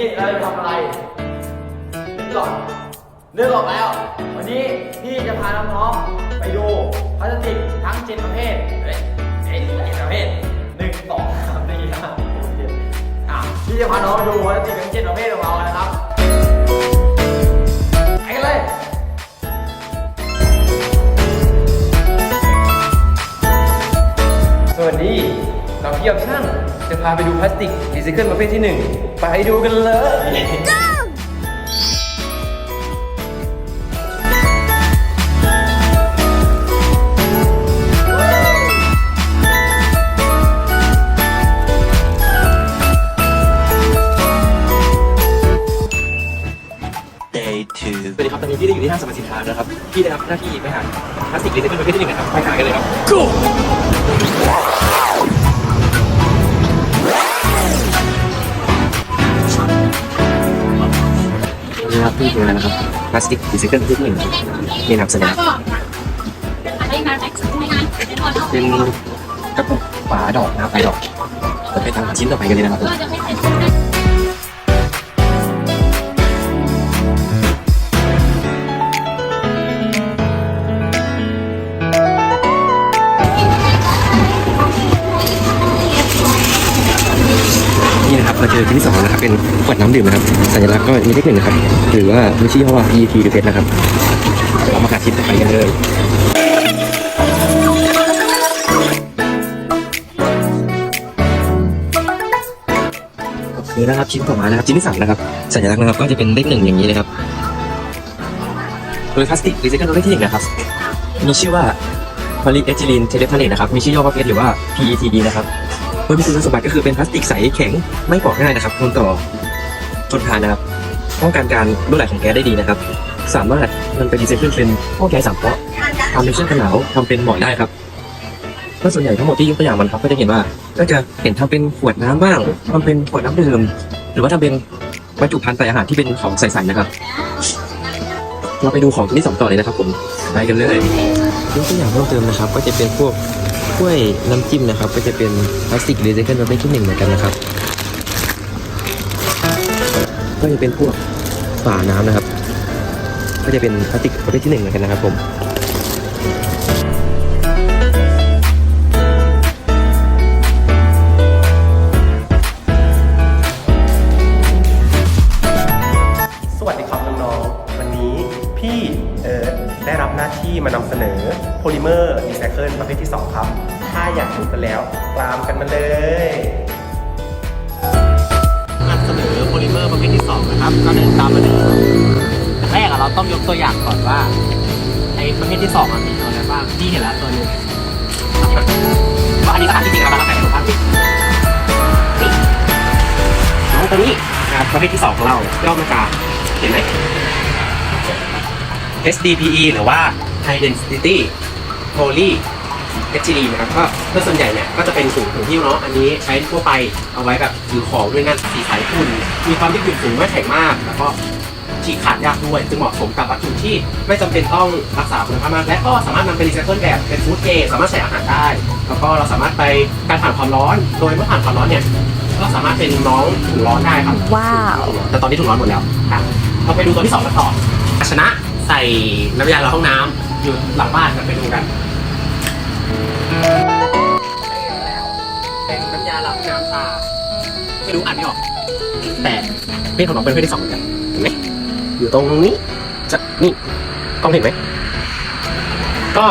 นี้เราจะทำอะไรนึกก่อกนึกออกแล้ว วันนี้พี่จะพาน้องๆไปดูพลาสติกทั้งเจ็ดประเภทเอ้ยเจ็ดประเภทหนึ่งสองสามสี่ห้าหกเจ็ดอะพี่จะพาน้องดูพลาสติกทั้งเจ็ดประเภทของเรานะครับ พาไปดูพลาสติกรีไซเคิลประเภทที่ 1 ไปดูกันเลย Day two. สวัสดีครับตอนนี้พี่ได้อยู่ที่ห้างสรรพสินค้านะครับพี่ได้รับหน้าที่ไปหาพลาสติกรีไซเคิลประเภทที่หนึ่งนะครับไปหากันเลยครับ go นี่ตรงนั้นนะครับพลาสติกรีไซเคิลประเภทที่หนึ่งมีนำเสนอเป็นกระปุกฝาดอกนะครับฝาดอกเราไปทางชิ้นต่อไปกันเลยนะครับผมะครับเราเจอชิ้นที่สองนะครับเป็นขวดน้ำดื่มนะครับ สัญลักษณ์ก็มีเลขหนึ่งนะครับ หรือว่ามีชื่อว่า PET หรือเพชรนะครับเรามาหาชิ้นต่อไปกันเลยนี่นะครับชิ้นต่อมานะครับชิ้นที่สามนะครับสัญลักษณ์นะครับก็จะเป็นเลขหนึ่งอย่างนี้เลยครับโดยพลาสติกรีไซเคิลประเภทที่หนึ่งนะครับมีชื่อว่า p o l y e t h y l e n t e r e p h t a n a t e นะครับมีชื่อย่อว่าเพชรหรือว่า PETD นะครับ โดยมีคุณสมบัติก็คือเป็นพลาสติกใสแข็งไม่เปอกง่ายนะครับทนต่อทนทานนะครับป้องกันการรั่วไหลของแก๊สได้ดีนะครับ สามารถนำไปรีไซเคิลเป็นพวกแก๊สสังเคราะทำเป็นเชือกกันหนาวทำเป็นหมอนได้ครับก็ส่วนใหญ่ทั้งหมดที่ยกตัวอย่างมันครับก็จะเห็นว่า ก็จะเห็นทำเป็นขวดน้ำบ้างทำเป็นขวดน้ำดื่มหรือว่าทำเป็นบรรจุภัณฑ์ใส่อาหารที่เป็นของใสๆนะครับ เราไปดูของที่สองต่อเลยนะครับผมไปกันเลยยกตัวอย่างเพิ่มเติมนะครับ ก็จะเป็นพวก ถ้วยน้ำจิ้มนะครับ ก็จะเป็นพลาสติกรีไซเคิลประเภทที่หนึ่งเหมือนกันนะครับ ก็จะเป็นพวกฝาน้ำนะครับ ก็จะเป็นพลาสติกประเภทที่หนึ่งเหมือนกันนะครับผม ที่มานำเสนอโพลิเมอร์รีไซเคิลประเภทที่ 2 ครับ ถ้าอยากรู้กันแล้ว ตามกันมาเลยนำเสนอโพลิเมอร์ประเภทที่ 2 นะครับ ก็เดินตามมาเลยแรกเราต้องยกตัวอย่างก่อนว่าไอ้ประเภทที่ 2มันมีตัวอะไรบ้างที่เห็นแล้วตัวนึงว่าอันนี้สถานที่จริงนะครับเราใส่ในรูปภาพจริงนี่น้องตัวนี้นะครับประเภทที่ 2 ของเราย่อมาจากเห็นไหม SDPE หรือว่า High Density Poly เอชิลีนะครับก็โดยส่วนใหญ่เนี่ยก็จะเป็นถุงถุงหิ้วเนาะอันนี้ใช้ทั่วไปเอาไว้แบบถือของด้วยงานสีสายคุณมีความที่ผิวสูงไม่แข็งมาก แล้วก็ฉีกขาดยากด้วยจึงเหมาะสมกับวัตถุที่ไม่จำเป็นต้องรักษาคุณภาพมาก และก็สามารถนำไปรีไซเคิลแบบเป็นฟู้ดเกรดสามารถใส่อาหารได้ แล้วก็เราสามารถไปการผ่านความร้อน โดยเมื่อผ่านความร้อนเนี่ยก็สามารถเป็นน้องถุงร้อนได้ครับว้าวแต่ตอนนี้ถุงร้อนหมดแล้วครับเราไปดูตัวที่สองกันต่อภาชนะใส่น้ำยาล้างห้องน้ำ อยู่หลังบ้านกันไปดูกัน เป็นน้ำยาล้างน้ำตา ไม่รู้อ่านไม่ออก แต่เพศของน้องเป็นเพศที่สองเหมือนกันเห็นไหมอยู่ตรงนี้จะนี่กล้องเห็นไหมก็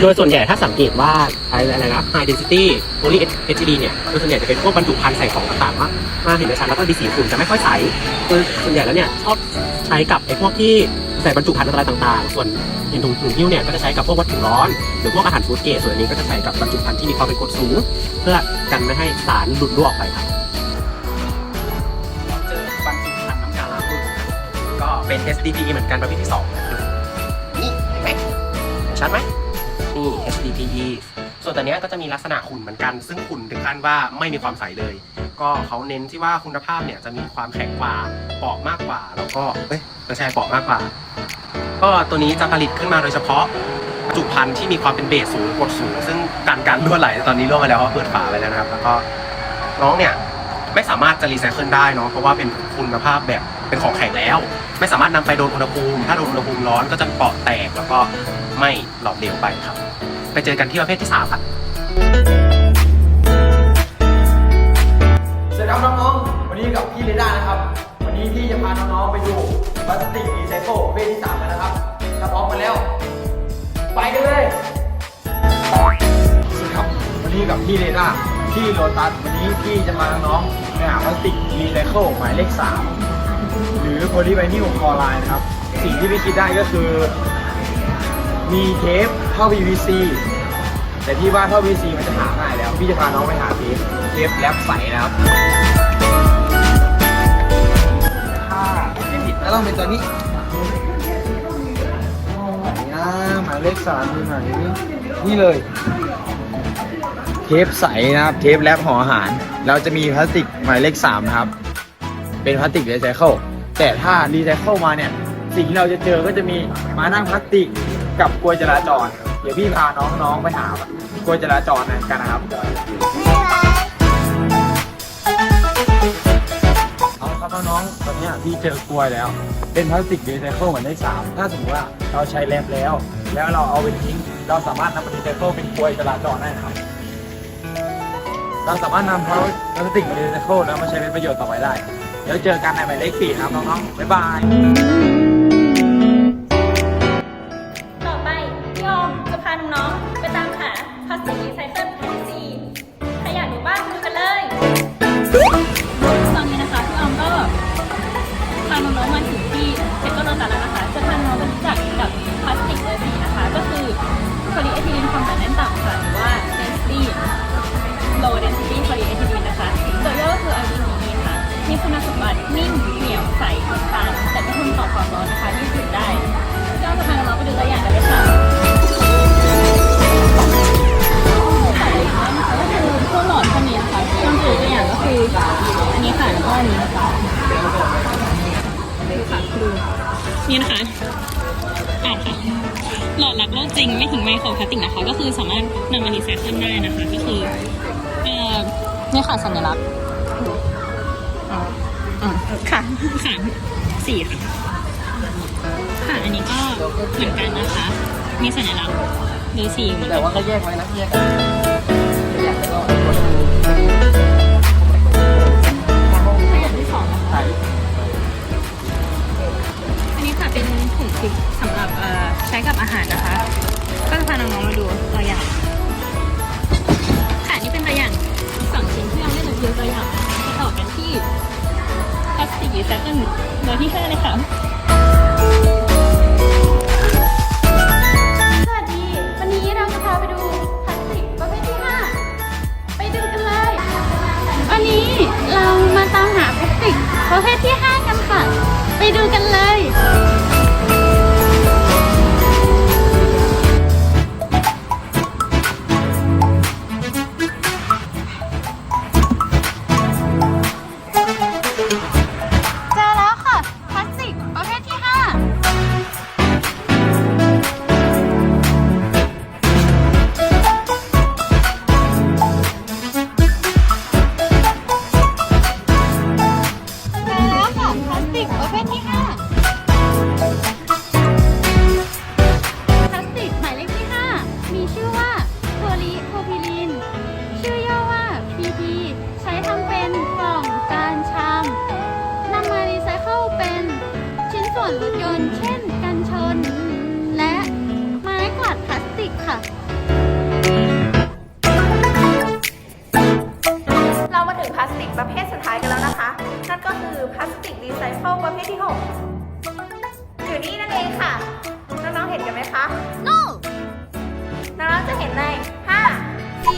โดยส่วนใหญ่ถ้าสังเกตว่าอะไรอะไรนะ high density poly ethylene เนี่ยโดยส่วนใหญ่จะเป็นพวกบรรจุภัณฑ์ใส่ของต่างๆมากมากเห็นได้ชัดแล้วก็ดีสีขุ่นจะไม่ค่อยใสโดยส่วนใหญ่แล้วเนี่ยชอบใช้กับไอ้พวกที่ใส่บรรจุภัณฑ์อะไรต่างๆ ส่วนเห็นถุงถุงหิ้วเนี่ยก็จะใช้กับพวกวัตถุร้อน หรือพวกอาหารฟู้ดเกรดส่วนอันนี้ก็จะใส่กับบรรจุภัณฑ์ที่มีความเป็นกรดสูง เพื่อกันไม่ให้สารหลุดรั่วออกไปครับเจอบรรจุภัณฑ์น้ำยาล้างมือก็เป็น SDPE เหมือนกันประเภทที่2นี่เห็นไหมชัดไหมนี่ SDPE ส่วนตัวเนี้ยก็จะมีลักษณะขุ่นเหมือนกัน ซึ่งขุ่นถึงขั้นว่าไม่มีความใสเลย ก็เขาเน้นที่ว่าคุณภาพเนี่ยจะมีความแข็งกว่าเปราะมากกว่า แล้วก็เอ้ยไม่ใช่เปราะมากกว่า ก็ตัวนี้จะผลิตขึ้นมาโดยเฉพาะบรรจุภัณฑ์ที่มีความเป็นเบสสูงกดสูง ซึ่งการการรั่วไหลตอนนี้รั่วมาแล้วเพราะเปิดฝาไปแล้วนะครับ แล้วก็น้องเนี่ยไม่สามารถจะรีไซเคิลได้เนาะเพราะว่าเป็นคุณภาพแบบเป็นของแข็งแล้ว ไม่สามารถนำไปโดนอุณหภูมิ ถ้าโดนอุณหภูมิร้อนก็จะเปราะแตกแล้วก็ไม่หลอมเหลวไปครับ ไปเจอกันที่ประเภทที่สามครับสวัสดีครับน้องๆ วันนี้กับพี่เรด้านะครับ วันนี้พี่จะพาน้องๆไปดูพลาสติกรีไซเคิลประเภทที่สามกันนะครับ ถ้าพร้อมกันแล้ว ไปกันเลย สวัสดีครับ วันนี้กับพี่เรด้าที่โรตัส วันนี้พี่จะพาน้องๆไปหาพลาสติกรีไซเคิลหมายเลขสามหรือโพลีไวนิลคลอไรด์นะครับ สิ่งที่พี่คิดได้ก็คือ มีเทปท่อ PVC แต่พี่ว่าท่อ PVC มันจะหาง่ายแล้ว พี่จะพาน้องไปหาเทปเทปแรปใสนะครับ ถ้าไม่ผิดก็ต้องเป็นตัวนี้ไหนนะหมายเลขสามอยู่ไหนนี่เลย เทปใสนะครับ เทปแรปห่ออาหารแล้วจะมีพลาสติกหมายเลขสามนะครับ เป็นพลาสติกรีไซเคิลแต่ถ้ารีไซเคิลมาเนี่ย สิ่งที่เราจะเจอก็จะมีมานั่งพลาสติก กับกลวยจราจร เดี๋ยวพี่พาน้องๆไปหากลวยจราจรกันนะครับเอาครับน้องๆตอนนี้พี่เจอกลวยแล้ว เป็นพลาสติกรีไซเคิลเหมือนได้สามถ้าสมมติว่าเราใช้แลบแล้ว แล้วเราเอาไปทิ้ง เราสามารถนำมารีไซเคิลเป็นกลวยจราจรได้นะครับเราสามารถนำพลาสติกมารีไซเคิลแล้วมาใช้เป็นประโยชน์ต่อไปได้ เดี๋ยวเจอกันในหมายเลขสี่นะครับน้องๆบ๊ายบาย น้องๆ ไปตามหาพลาสติกรีไซเคิล นี่นะคะอ่านค่ะหลอดรักโลกจริงไม่ถึงไมโครพลาสติกนะคะ ก็คือสามารถนำมารีไซเคิลได้นะคะ ก็คือเอ่อเนี่ยค่ะสัญลักษณ์อ๋ออ๋อค่ะค่ะสี่ค่ะค่ะ อันนี้ก็เหมือนกันนะคะ มีสัญลักษณ์หรือสี่เหมือนแต่กันว่าก็แยกไว้นะแยกกันแยกแล้วก็ข ถุงซิปสำหรับใช้กับอาหารนะคะ ก็จะพาน้องๆมาดูตัวอย่าง ค่ะนี่เป็นตัวอย่างสองชิ้นที่เราได้รีวิวตัวอย่างจะต่อกันที่พลาสติกรีไซเคิลตัวที่ห้าเลยค่ะสวัสดี วันนี้เราจะพาไปดูพลาสติกประเภทที่5ไปดูกันเลย วันนี้เรามาตามหาพลาสติกประเภทที่5กันค่ะ ไปดูกันเลย ชิ้นส่วนรถยนต์เช่นกันชน และไม้กวาดพลาสติกค่ะ เรามาถึงพลาสติกประเภทสุดท้ายกันแล้วนะคะ นั่นก็คือพลาสติกรีไซเคิลประเภทที่6อยู่นี่นั่นเองค่ะ น้องๆเห็นกันไหมคะ no น้องๆจะเห็นใน 5 4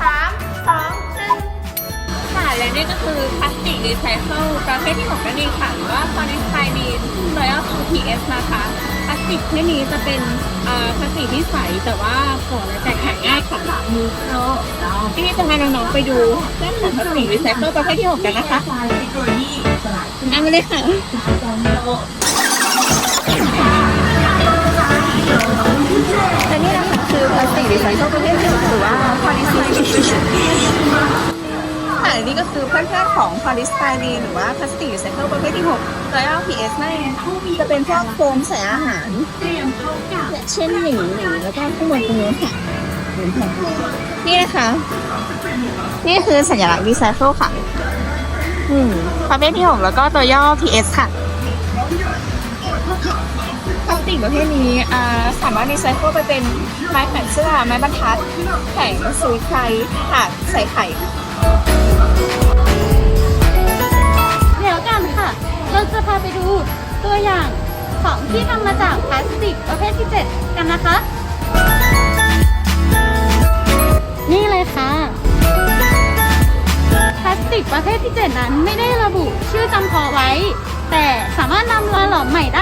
3 2 1ค่ะและนี่ก็คือพลาสติก รีไซเคิลประเภทที่6นั่นเองค่ะหรือว่า polystyrene royal 2ps นะคะพลาสติกชนิดนี้จะเป็นเอ่อพลาสติกที่ใสแต่ว่าห่อและแตกแข็งง่ายค่ะมือโรที่จะพาน้องๆไปดูเรื่องของพลาสติกรีไซเคิลประเภทที่ 6 กันนะคะนำมาเลยค่ะและนี่นะคะคือพลาสติกรีไซเคิลประเภทที่6หรือว่า polystyrene ค่ะและ นี่ก็คือเพื่อนๆของพาริสไตรีนหรือว่าพลาสติกรีไซเคิลประเภทที่6ตัวย่อ PS นั่นเองจะเป็นพวกโฟมใส่อาหารอย่างเช่นหนึ่งหนึ่งแล้วก็ข้างบนตรงนี้ค่ะนี่นะคะนี่คือสัญลักษณ์รีไซเคิลค่ะอืมประเภทที่ 6 แล้วก็ตัวย่อ PS ค่ะพลาสติกประเภทนี้อ่าสามารถรีไซเคิลไปเป็นไม้แขวนเสื้อไม้บรรทัดแผงซุยไครถาดใส่ไข่ เดี๋ยวกันค่ะ เราจะพาไปดูตัวอย่างของที่ทำมาจากพลาสติกประเภทที่ 7 กันนะคะ นี่เลยค่ะ พลาสติกประเภทที่ 7 นั้นไม่ได้ระบุชื่อจำเพาะไว้ แต่สามารถนำมาหลอมใหม่ได้